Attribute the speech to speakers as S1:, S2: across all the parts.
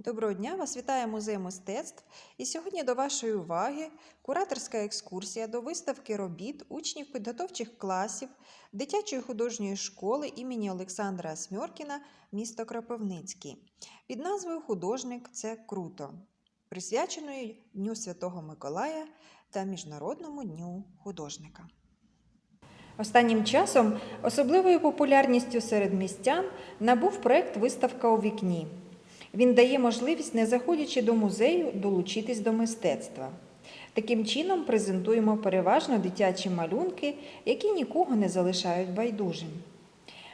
S1: Доброго дня! Вас вітає музей мистецтв. І сьогодні до вашої уваги кураторська екскурсія до виставки робіт учнів підготовчих класів дитячої художньої школи імені Олександра Смьоркіна, місто Кропивницький. Під назвою Художник це круто, присвяченої Дню Святого Миколая та Міжнародному дню художника. Останнім часом особливою популярністю серед містян набув проект Виставка у вікні. Він дає можливість, не заходячи до музею, долучитись до мистецтва. Таким чином презентуємо переважно дитячі малюнки, які нікого не залишають байдужим.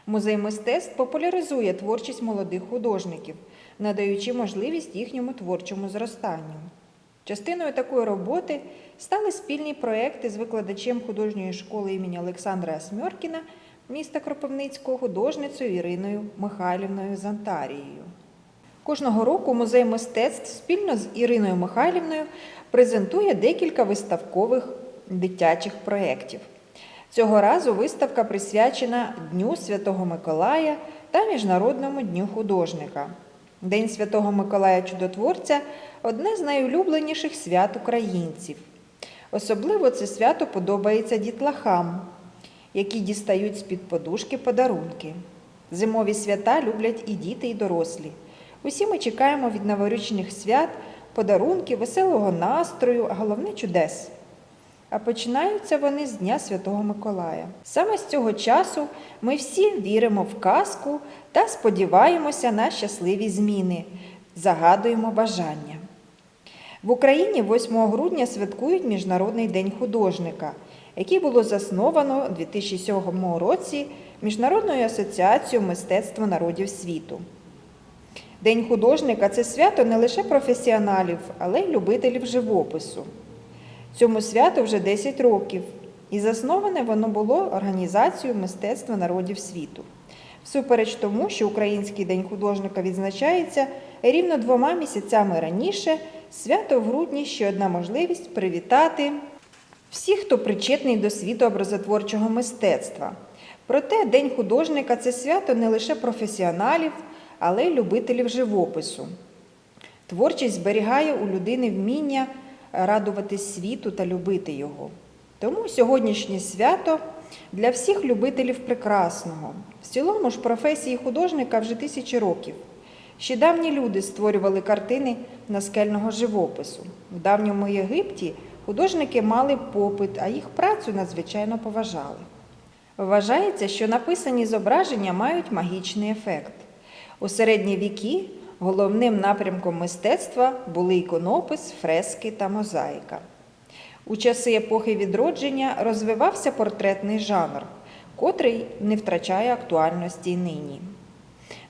S1: Музей мистецтв популяризує творчість молодих художників, надаючи можливість їхньому творчому зростанню. Частиною такої роботи стали спільні проекти з викладачем художньої школи імені Олександра Смьоркіна міста Кропивницького художницею Іриною Михайлівною Зантарією. Кожного року музей мистецтв спільно з Іриною Михайлівною презентує декілька виставкових дитячих проєктів. Цього разу виставка присвячена Дню Святого Миколая та Міжнародному дню художника. День Святого Миколая Чудотворця одне з найулюбленіших свят українців. Особливо це свято подобається дітлахам, які дістають з-під подушки подарунки. Зимові свята люблять і діти, і дорослі. Усі ми чекаємо від новорічних свят подарунків, веселого настрою, а головне чудес. А починаються вони з Дня Святого Миколая. Саме з цього часу ми всі віримо в казку та сподіваємося на щасливі зміни, загадуємо бажання. В Україні 8 грудня святкують Міжнародний день художника, який було засновано у 2007 році Міжнародною асоціацією мистецтва народів світу. День художника це свято не лише професіоналів, але й любителів живопису. Цьому святу вже 10 років, і засноване воно було Організацією мистецтва народів світу. Всупереч тому, що Український день художника відзначається рівно двома місяцями раніше, свято в грудні ще одна можливість привітати всіх, хто причетний до світу образотворчого мистецтва. Проте День художника це свято не лише професіоналів але й любителів живопису. Творчість зберігає у людини вміння радувати світу та любити його. Тому сьогоднішнє свято для всіх любителів прекрасного. В цілому ж професії художника вже тисячі років. Ще давні люди створювали картини наскельного живопису. В давньому Єгипті художники мали попит, а їх працю надзвичайно поважали. Вважається, що написані зображення мають магічний ефект. У середні віки головним напрямком мистецтва були іконопис, фрески та мозаїка. У часи епохи відродження розвивався портретний жанр, котрий не втрачає актуальності й нині.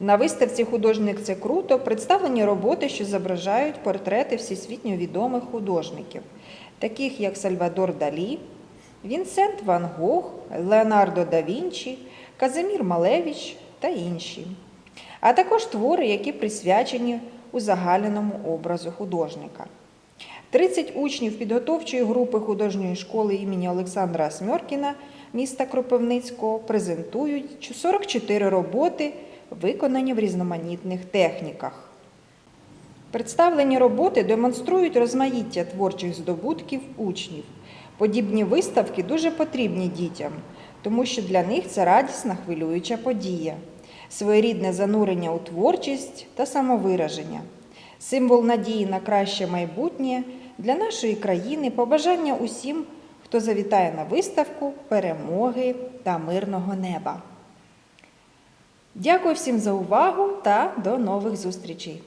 S1: На виставці Художник це круто представлені роботи, що зображають портрети всесвітньо відомих художників, таких як Сальвадор Далі, Вінсент Ван Гог, Леонардо да Вінчі, Казимір Малевич та інші а також твори, які присвячені узагальненому образу художника. 30 учнів підготовчої групи художньої школи імені Олександра Смьоркіна міста Кропивницького презентують 44 роботи, виконані в різноманітних техніках. Представлені роботи демонструють розмаїття творчих здобутків учнів. Подібні виставки дуже потрібні дітям, тому що для них це радісна хвилююча подія своєрідне занурення у творчість та самовираження, символ надії на краще майбутнє для нашої країни, побажання усім, хто завітає на виставку перемоги та мирного неба. Дякую всім за увагу та до нових зустрічей!